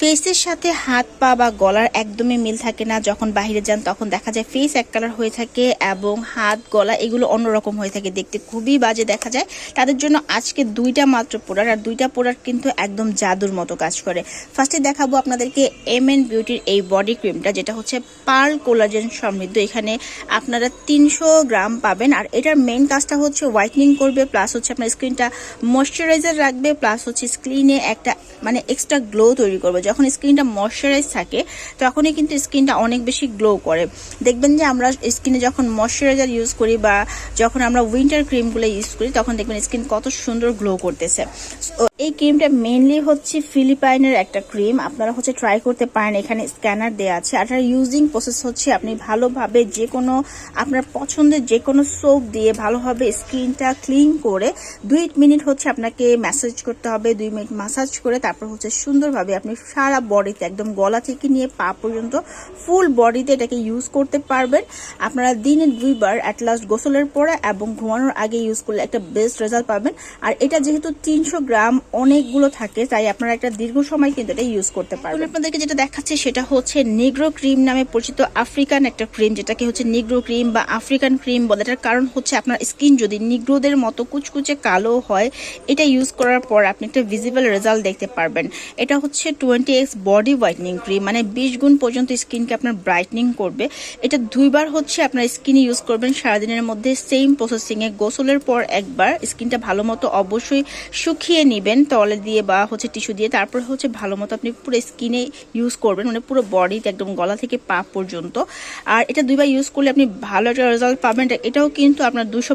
ফেসের সাথে হাত পা বা গলার একদমই মিল থাকে না। যখন বাইরে যান, তখন দেখা যায় ফেস এক কালার হয়ে থাকে এবং হাত, গলা এগুলো অন্যরকম হয়ে থাকে। দেখতে খুবই বাজে দেখা যায়। তাদের জন্য আজকে দুইটা মাত্র প্রোডাক্ট আর দুইটা প্রোডাক্ট কিন্তু একদম জাদুর মতো কাজ করে। ফার্স্টে দেখাবো আপনাদেরকে এম এন বিউটির এই বডি ক্রিমটা যেটা হচ্ছে পার্ল কোলাজেন সমৃদ্ধ। এখানে আপনারা তিনশো গ্রাম পাবেন আর এটার মেন কাজটা হচ্ছে হোয়াইটনিং করবে প্লাস হচ্ছে আপনার স্কিনটা ময়শ্চারাইজার রাখবে প্লাস হচ্ছে স্কিনে একটা মানে এক্সট্রা গ্লো তৈরি করবে। যখন স্কিনটা ময়শ্চারাইজ থাকে, তখনই কিন্তু স্কিনটা অনেক বেশি গ্লো করে। দেখবেন যে আমরা স্কিনে যখন ময়শ্চারাইজার ইউজ করি বা যখন আমরা উইন্টার ক্রিমগুলো ইউজ করি, তখন দেখবেন স্কিন কত সুন্দর গ্লো করতেছে। এই ক্রিমটা মেনলি হচ্ছে ফিলিপাইনের একটা ক্রিম। আপনারা হচ্ছে ট্রাই করতে পারেন, এখানে স্ক্যানার দেওয়া আছে। আর ইউজিং প্রসেস হচ্ছে, আপনি ভালোভাবে যে কোনো আপনার পছন্দের যে কোনো সোপ দিয়ে ভালোভাবে স্কিনটা ক্লিন করে দুই মিনিট হচ্ছে আপনাকে ম্যাসাজ করতে হবে, দুই মিনিট মাসাজ করে তারপর হচ্ছে সুন্দরভাবে আপনি সারা বডিতে একদম গলা থেকে নিয়ে পা পর্যন্ত ফুল বডিতে এটাকে ইউজ করতে পারবেন। আপনারা দিনে দুইবার অ্যাট লাস্ট গোসলের পরে এবং ঘুমানোর আগে ইউজ করলে একটা বেস্ট রেজাল্ট পাবেন। আর এটা যেহেতু তিনশো গ্রাম অনেকগুলো থাকে, তাই আপনারা একটা দীর্ঘ সময় কিন্তু এটা ইউজ করতে পারবেন। আপনাদেরকে যেটা দেখাচ্ছে সেটা হচ্ছে নিগ্রো ক্রিম নামে পরিচিত আফ্রিকান একটা ক্রিম যেটাকে হচ্ছে নিগ্রো ক্রিম বা আফ্রিকান ক্রিম বলে। এটার কারণ হচ্ছে আপনার স্কিন যদি নিগ্রোদের মতো কুচকুচে কালো হয়, এটা ইউজ করার পর আপনি একটা ভিজিবল রেজাল্ট দেখতে পারবেন। এটা হচ্ছে twenty X body whitening cream মানে বিশ গুণ পর্যন্ত স্কিনকে আপনার ব্রাইটনিং করবে। এটা দুইবার হচ্ছে আপনার স্কিনে ইউজ করবেন সারাদিনের মধ্যে। সেম প্রসেসিংয়ে গোসলের পর একবার স্কিনটা ভালো মতো অবশ্যই শুকিয়ে নেবেন। তলে দিয়ে বা হচ্ছে টিস্যু দিয়ে তারপর হচ্ছে ভালো মতো আপনি পুরো স্কিনে ইউজ করবেন মানে পুরো বডিতে একদম গলা থেকে পা পর্যন্ত। আর এটা দুইবার ইউজ করলে আপনি ভালো একটা রেজাল্ট পাবেন। এটাও কিন্তু আপনার দুশো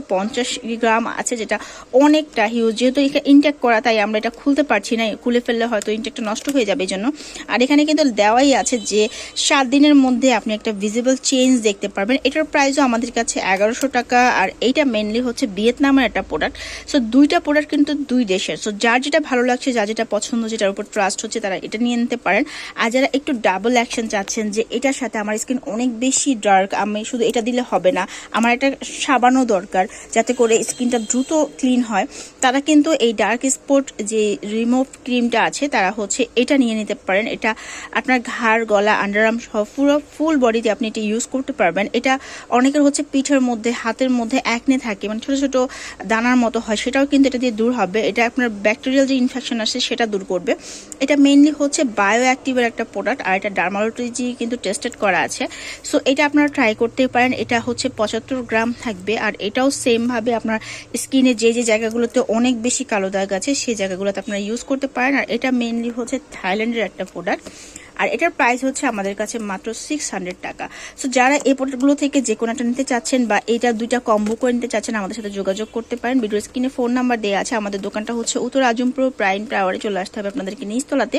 গ্রাম আছে, যেটা অনেকটা হিউজ যেহেতু এটা ইনটেক করা, তাই আমরা এটা খুলতে পারছি না। খুলে ফেললে হয়তো ইনটেকটা নষ্ট হয়ে যাবে এই জন্য আর এখানে কিন্তু দেওয়াই আছে যে, সাত দিনের মধ্যে আপনি একটা ভিজিবল চেঞ্জ দেখতে পারবেন। এটার প্রাইসও আমাদের কাছে এগারোশো টাকা। আর এইটা মেনলি হচ্ছে ভিয়েতনামের একটা প্রোডাক্ট সো দুইটা প্রোডাক্ট কিন্তু দুই দেশের। সো যার যেটা ভালো লাগছে যা যেটা পছন্দ, যেটার উপর ট্রাস্ট হচ্ছে, তারা এটা নিয়ে নিতে পারেন। আর যারা একটু ডাবল অ্যাকশন চাচ্ছেন যে এটার সাথে আমার স্কিন অনেক বেশি ডার্ক আমি শুধু এটা দিলে হবে না, আমার একটা সাবানও দরকার, যাতে করে স্কিনটা দ্রুত ক্লিন হয়, তারা কিন্তু এই ডার্ক স্পট যে রিমুভ ক্রিমটা আছে, তারা হচ্ছে এটা নিয়ে নিতে পারেন। এটা আপনার ঘাড়, গলা আন্ডারআর্ম সহ পুরো ফুল বডিতে আপনি এটা ইউজ করতে পারবেন। এটা অনেকের হচ্ছে পিঠের মধ্যে, হাতের মধ্যে একনে থাকে মানে ছোট ছোট দানার মতো হয়, সেটাও কিন্তু এটা দিয়ে দূর হবে। এটা আপনার ব্যাকটেরিয়াল যে ইনফেকশন আসে সেটা দূর করবে। এটা মেইনলি হচ্ছে বায়ো অ্যাক্টিভের একটা প্রোডাক্ট আর এটা ডার্মালোলজি কিন্তু টেস্টেড করা আছে। সো এটা আপনারা ট্রাই করতেই পারেন। এটা হচ্ছে পঁচাত্তর গ্রাম থাকবে আর এটাও সেমভাবে আপনার স্কিনে যে যে জায়গাগুলোতে অনেক বেশি কালো দাগ আছে, সেই জায়গাগুলোতে আপনারা ইউজ করতে পারেন। আর এটা মেইনলি হচ্ছে থাইল্যান্ডের একটা প্রোডাক্ট আর এটার প্রাইস হচ্ছে আমাদের কাছে মাত্র সিক্স হান্ড্রেড টাকা। সো যারা এই প্রোডাক্টগুলো থেকে যে কোনো একটা নিতে চাচ্ছেন বা এইটা দুইটা কম্বো করে নিতে চাচ্ছেন, আমাদের সাথে যোগাযোগ করতে পারেন। ভিডিও স্ক্রিনে ফোন নাম্বার দেওয়া আছে। আমাদের দোকানটা হচ্ছে উত্তর আজমপুর প্রাইম টাওয়ারে চলে আসতে হবে আপনাদেরকে নিচতলাতে।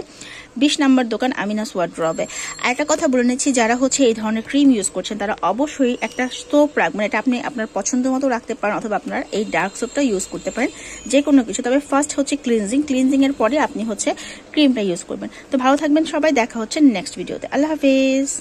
বিশ নাম্বার দোকান আমিনাস ওয়ার্ড্রবে আর একটা কথা বলে নিচ্ছি, যারা হচ্ছে এই ধরনের ক্রিম ইউজ করছেন, তারা অবশ্যই একটা সোপ রাখবেন এটা আপনি আপনার পছন্দ মতো রাখতে পারেন অথবা আপনার এই ডার্ক সোপটা ইউজ করতে পারেন যে কোনো কিছু। তবে ফার্স্ট হচ্ছে ক্লিনজিং ক্লিনজিং এর পরে আপনি হচ্ছে ক্রিমটা ইউজ করবেন। তো ভালো থাকবেন সবাই, দেখা হচ্ছে নেক্সট ভিডিওতে আল্লাহ হাফিজ